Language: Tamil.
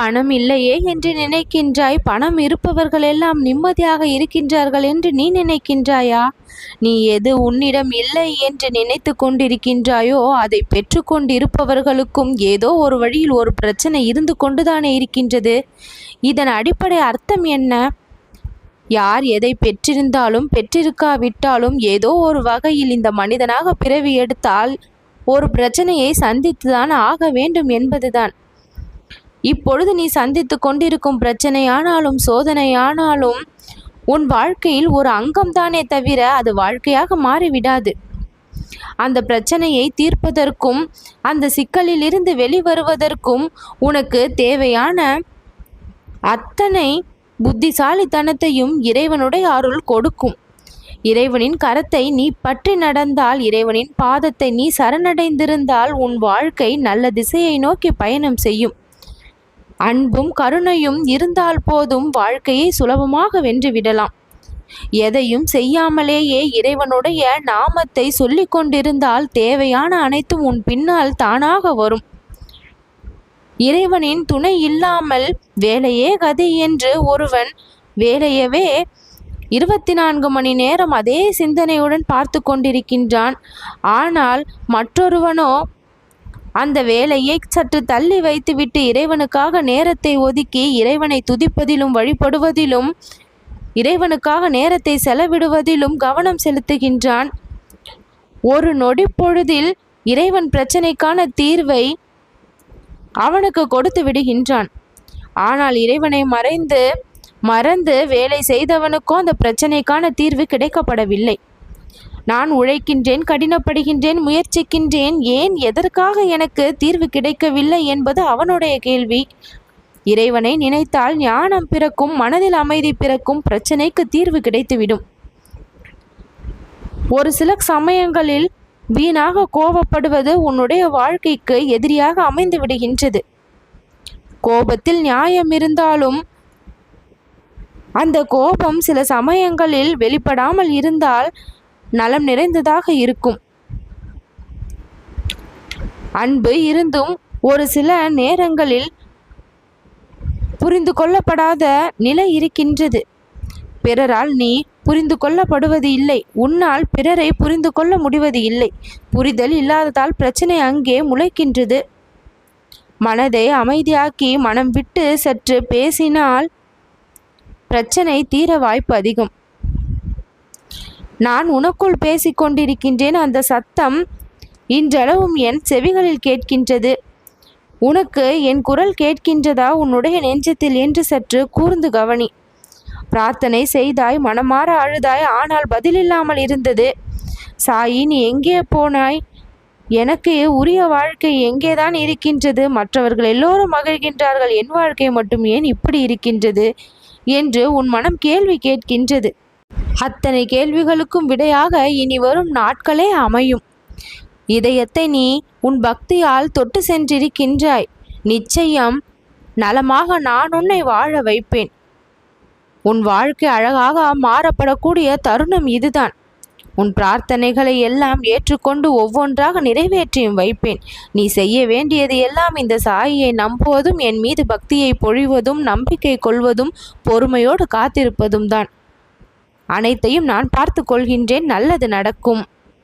பணம் இல்லையே என்று நினைக்கின்றாய். பணம் இருப்பவர்கள் எல்லாம் நிம்மதியாக இருக்கின்றார்கள் என்று நீ நினைக்கின்றாயா? நீ எது உன்னிடம் இல்லை என்று நினைத்து கொண்டிருக்கின்றாயோ அதை பெற்றுக்கொண்டிருப்பவர்களுக்கும் ஏதோ ஒரு வழியில் ஒரு பிரச்சனை இருந்து கொண்டுதானே இருக்கின்றது. இதன் அடிப்படை அர்த்தம் என்ன? யார் எதை பெற்றிருந்தாலும் பெற்றிருக்காவிட்டாலும் ஏதோ ஒரு வகையில் இந்த மனிதனாக பிறவி எடுத்தால் ஒரு பிரச்சனையை சந்தித்துதான் ஆக வேண்டும் என்பதுதான். இப்பொழுது நீ சந்தித்து கொண்டிருக்கும் பிரச்சனையானாலும் சோதனையானாலும் உன் வாழ்க்கையில் ஒரு அங்கம்தானே தவிர அது வாழ்க்கையாக மாறிவிடாது. அந்த பிரச்சனையை தீர்ப்பதற்கும் அந்த சிக்கலில் இருந்து வெளிவருவதற்கும் உனக்கு தேவையான அத்தனை புத்திசாலித்தனத்தையும் இறைவனுடைய அருள் கொடுக்கும். இறைவனின் கரத்தை நீ பற்றி நடந்தால் இறைவனின் பாதத்தை நீ சரணடைந்திருந்தால் உன் வாழ்க்கை நல்ல திசையை நோக்கி பயணம் செய்யும். அன்பும் கருணையும் இருந்தால் போதும் வாழ்க்கையை சுலபமாக வென்றுவிடலாம் எதையும் செய்யாமலேயே இறைவனுடைய நாமத்தை சொல்லிக் கொண்டிருந்தால் தேவையான அனைத்தும் உன் பின்னால் தானாக வரும். இறைவனின் துணை இல்லாமல் வேலையே கதை என்று ஒருவன் வேலையவே இருபத்தி நான்கு மணி நேரம் அதே சிந்தனையுடன் பார்த்து கொண்டிருக்கின்றான். ஆனால் மற்றொருவனோ அந்த வேலையை சற்று தள்ளி வைத்துவிட்டு இறைவனுக்காக நேரத்தை ஒதுக்கி இறைவனை துதிப்பதிலும் வழிபடுவதிலும் இறைவனுக்காக நேரத்தை செலவிடுவதிலும் கவனம் செலுத்துகின்றான். ஒரு நொடி பொழுதில் இறைவன் பிரச்சனைக்கான தீர்வை அவனுக்கு கொடுத்து விடுகின்றான். ஆனால் இறைவனை மறைந்து மறந்து வேலை செய்தவனுக்கோ அந்த பிரச்சனைக்கான தீர்வு கிடைக்கப்படவில்லை. நான் உழைக்கின்றேன் கடினப்படுகின்றேன் முயற்சிக்கின்றேன். ஏன் எதற்காக எனக்கு தீர்வு கிடைக்கவில்லை என்பது அவனுடைய கேள்வி. இறைவனை நினைத்தால் ஞானம் பிறக்கும் மனதில் அமைதி பிறக்கும் பிரச்சனைக்கு தீர்வு கிடைத்துவிடும். ஒரு சில சமயங்களில் வீணாக கோபப்படுவது உன்னுடைய வாழ்க்கைக்கு எதிரியாக அமைந்து விடுகின்றது. கோபத்தில் நியாயம் இருந்தாலும் அந்த கோபம் சில சமயங்களில் வெளிப்படாமல் இருந்தால் நலம் நிறைந்ததாக இருக்கும். அன்பு இருந்தும் ஒரு சில நேரங்களில் புரிந்து கொள்ளப்படாத நிலை இருக்கின்றது. பிறரால் நீ புரிந்து கொள்ளப்படுவது இல்லை. உன்னால் பிறரை புரிந்து கொள்ள முடிவது இல்லை. புரிதல் இல்லாததால் பிரச்சனை அங்கே முளைக்கின்றது. மனதை அமைதியாக்கி மனம் விட்டு சற்று பேசினால் பிரச்சனை தீர வாய்ப்பு அதிகம். நான் உனக்குள் பேசிக்கொண்டிருக்கின்றேன் அந்த சத்தம் இன்றளவும் என் செவிகளில் கேட்கின்றது. உனக்கு என் குரல் கேட்கின்றதா? உன்னுடைய நெஞ்சத்தில் என்று சற்று கூர்ந்து கவனி. பிரார்த்தனை செய்தாய் மனமாற அழுதாய் ஆனால் பதிலில்லாமல் இருந்தது. சாயி நீ எங்கே போனாய்? எனக்கு உரிய வாழ்க்கை எங்கேதான் இருக்கின்றது? மற்றவர்கள் எல்லோரும் மகிழ்கின்றார்கள். என் வாழ்க்கை மட்டும் ஏன் இப்படி இருக்கின்றது? என்று உன் மனம் கேள்வி கேட்கின்றது. அத்தனை கேள்விகளுக்கும் விடையாக இனி வரும் நாட்களே அமையும். இதயத்தை நீ உன் பக்தியால் தொட்டு சென்றிருக்கின்றாய். நிச்சயம் நலமாக நான் உன்னை வாழ வைப்பேன். உன் வாழ்க்கை அழகாக மாறப்படக்கூடிய தருணம் இதுதான். உன் பிரார்த்தனைகளை எல்லாம் ஏற்றுக்கொண்டு ஒவ்வொன்றாக நிறைவேற்றியும் வைப்பேன். நீ செய்ய வேண்டியது எல்லாம் இந்த சாயியை நம்புவதும் என் மீது பக்தியை பொழிவதும் நம்பிக்கை கொள்வதும் பொறுமையோடு காத்திருப்பதும் தான் அனைத்தையும் நான் பார்த்து கொள்கின்றேன் நல்லது நடக்கும்.